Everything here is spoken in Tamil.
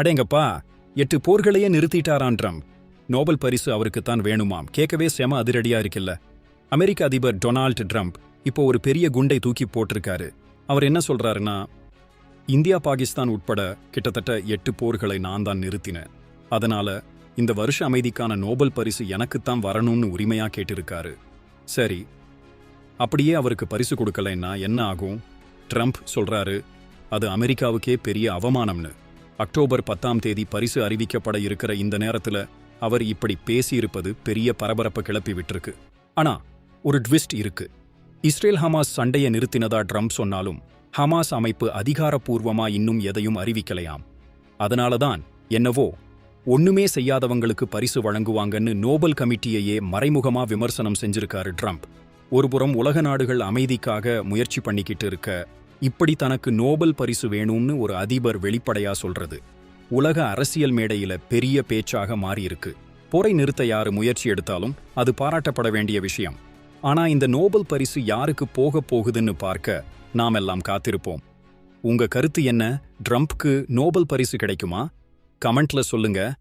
அடேங்கப்பா எட்டு போர்களையே நிறுத்திட்டாரான் ட்ரம்ப். நோபல் பரிசு அவருக்குத்தான் வேணுமாம். கேட்கவே செம அதிரடியா இருக்குல்ல. அமெரிக்க அதிபர் டொனால்டு ட்ரம்ப் இப்போ ஒரு பெரிய குண்டை தூக்கி போட்டிருக்காரு. அவர் என்ன சொல்றாருன்னா இந்தியா பாகிஸ்தான் உட்பட கிட்டத்தட்ட எட்டு போர்களை நான் தான் நிறுத்தினேன். அதனால இந்த வருஷ அமைதிக்கான நோபல் பரிசு எனக்குத்தான் வரணும்னு உரிமையா கேட்டிருக்காரு. சரி அப்படியே அவருக்கு பரிசு கொடுக்கலைன்னா என்ன ஆகும்? ட்ரம்ப் சொல்றாரு அது அமெரிக்காவுக்கே பெரிய அவமானம்னு. அக்டோபர் பத்தாம் தேதி பரிசு அறிவிக்கப்பட இருக்கிற இந்த நேரத்துல அவர் இப்படி பேசியிருப்பது பெரிய பரபரப்பை கிளப்பி விட்டுருக்கு. ஆனா ஒரு ட்விஸ்ட் இருக்கு. இஸ்ரேல் ஹமாஸ் சண்டையை நிறுத்தினதா ட்ரம்ப் சொன்னாலும் ஹமாஸ் அமைப்பு அதிகாரப்பூர்வமா இன்னும் எதையும் அறிவிக்கலையாம். அதனாலதான் என்னவோ ஒண்ணுமே செய்யாதவங்களுக்கு பரிசு வழங்குவாங்கன்னு நோபல் கமிட்டியையே மறைமுகமா விமர்சனம் செஞ்சிருக்காரு ட்ரம்ப். ஒருபுறம் உலக நாடுகள் அமைதிக்காக முயற்சி பண்ணிக்கிட்டு இருக்க இப்படி தனக்கு நோபல் பரிசு வேணும்னு ஒரு அதிபர் வெளிப்படையா சொல்றது. உலக அரசியல் மேடையில பெரிய பேச்சாக மாறியிருக்கு. போரை நிறுத்த யாரு முயற்சி எடுத்தாலும் அது பாராட்டப்பட வேண்டிய விஷயம். ஆனா இந்த நோபல் பரிசு யாருக்கு போக போகுதுன்னு பார்க்க நாம் எல்லாம் காத்திருப்போம். உங்க கருத்து என்ன? ட்ரம்ப்க்கு நோபல் பரிசு கிடைக்குமா? கமெண்ட்ல சொல்லுங்க.